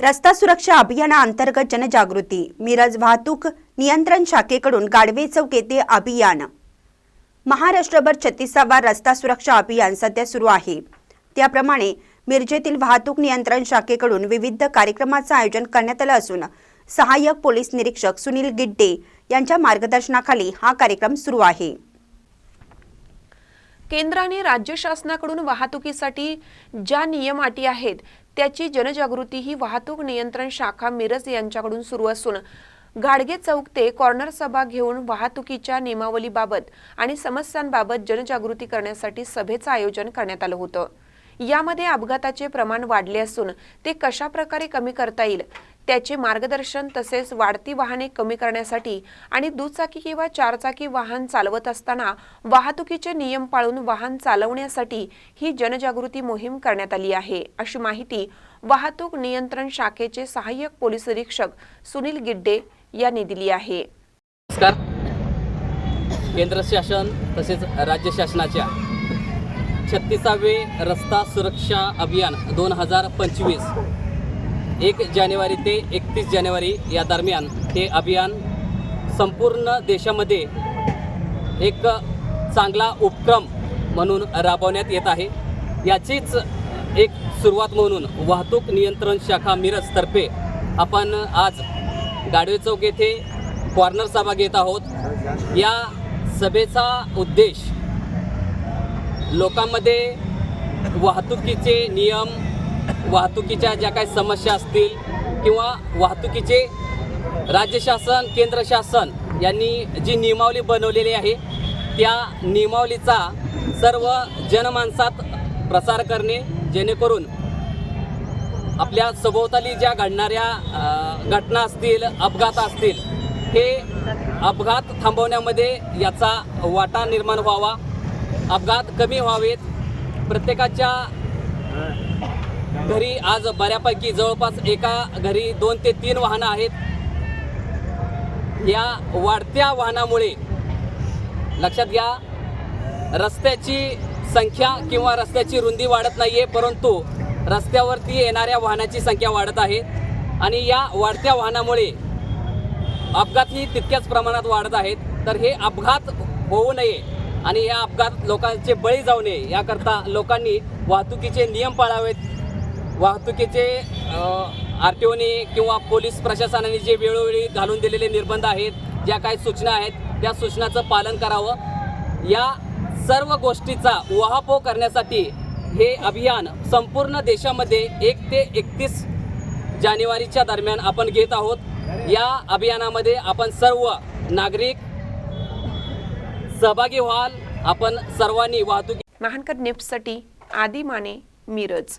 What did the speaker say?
रस्ता सुरक्षा अभियानाअंतर्गत जनजागृती मिरज वाहतूक नियंत्रण शाखेकडून गाडवे चौक येथे अभियान. महाराष्ट्रभर छत्तीसावा रस्ता सुरक्षा अभियान सध्या सुरू आहे. त्याप्रमाणे मिरजेतील वाहतूक नियंत्रण शाखेकडून विविध कार्यक्रमाचं आयोजन करण्यात आलं असून सहाय्यक पोलीस निरीक्षक सुनील गिड्डे यांच्या मार्गदर्शनाखाली हा कार्यक्रम सुरू आहे. केंद्राने राज्य शासनाकडून वाहतुकीसाठी ज्या नियम अटी आहेत त्याची जनजागृती ही वाहतूक नियंत्रण शाखा मिरज यांच्याकडून सुरू असून गाडगे चौक ते कॉर्नर सभा घेऊन वाहतुकीच्या नियमावलीबाबत आणि समस्यांबाबत जनजागृती करण्यासाठी सभेचं आयोजन करण्यात आलं होतं. यामध्ये अपघाताचे प्रमाण वाढले असून ते कशा प्रकारे कमी करता येईल त्याचे मार्गदर्शन तसेच वाढती वाहने कमी करण्यासाठी आणि दुचाकी किंवा चारचाकी वाहन चालवत असताना वाहतुकीचे नियम पाळून वाहन चालवण्यासाठी ही जनजागृती मोहीम करण्यात आली आहे. अशी माहिती वाहतूक नियंत्रण शाखेचे सहाय्यक पोलीस निरीक्षक सुनील गिड्डे यांनी दिली आहे. नमस्कार. केंद्र शासन तसेच राज्य शासनाच्या छत्तीसावे रस्ता सुरक्षा अभियान दोन हजार पंचवीस एक जानेवारी ते एकतीस जानेवारी या दरम्यान हे अभियान संपूर्ण देशामध्ये एक चांगला उपक्रम म्हणून राबवण्यात येत आहे. याचीच एक सुरुवात म्हणून वाहतूक नियंत्रण शाखा मिरजतर्फे आपण आज गाडवे चौक येथे कॉर्नर सभा घेत आहोत. या सभेचा उद्देश लोकांमध्ये वाहतुकीचे नियम वाहतुकीच्या ज्या काही समस्या असतील किंवा वाहतुकीचे राज्य शासन केंद्र शासन यांनी जी नियमावली बनवलेली आहे त्या नियमावलीचा सर्व जनमानसात प्रसार करणे जेणेकरून आपल्या सभोवताली ज्या घडणाऱ्या घटना असतील अपघात असतील हे अपघात थांबवण्यामध्ये याचा वाटा निर्माण व्हावा. अपघात कमी व्हावेत. प्रत्येकाच्या घरी आज बऱ्यापैकी जवळपास एका घरी दोन ते तीन वाहनं आहेत. या वाढत्या वाहनामुळे लक्षात घ्या रस्त्याची संख्या किंवा रस्त्याची रुंदी वाढत नाही आहे परंतु रस्त्यावरती येणाऱ्या वाहनाची संख्या वाढत आहे. आणि या वाढत्या वाहनामुळे अपघातही तितक्याच प्रमाणात वाढत आहेत. तर हे अपघात होऊ नये आणि या अपघात लोकांचे बळी जाऊ नये याकरता लोकांनी वाहतुकीचे नियम पाळावेत. वाहतुकीचे आर टी ओने किंवा पोलीस प्रशासनाने जे वेळोवेळी घालून दिलेले निर्बंध आहेत ज्या काही सूचना आहेत त्या सूचनाचं पालन करावं. या सर्व गोष्टीचा उहापोह करण्यासाठी हे अभियान संपूर्ण देशामध्ये एक ते एकतीस जानेवारीच्या दरम्यान आपण घेत आहोत. या अभियानामध्ये आपण सर्व नागरिक सहभागी व्हाल. आपण सर्वांनी वाहतुकी महानकर निफ्टसाठी आदी माने मिरज.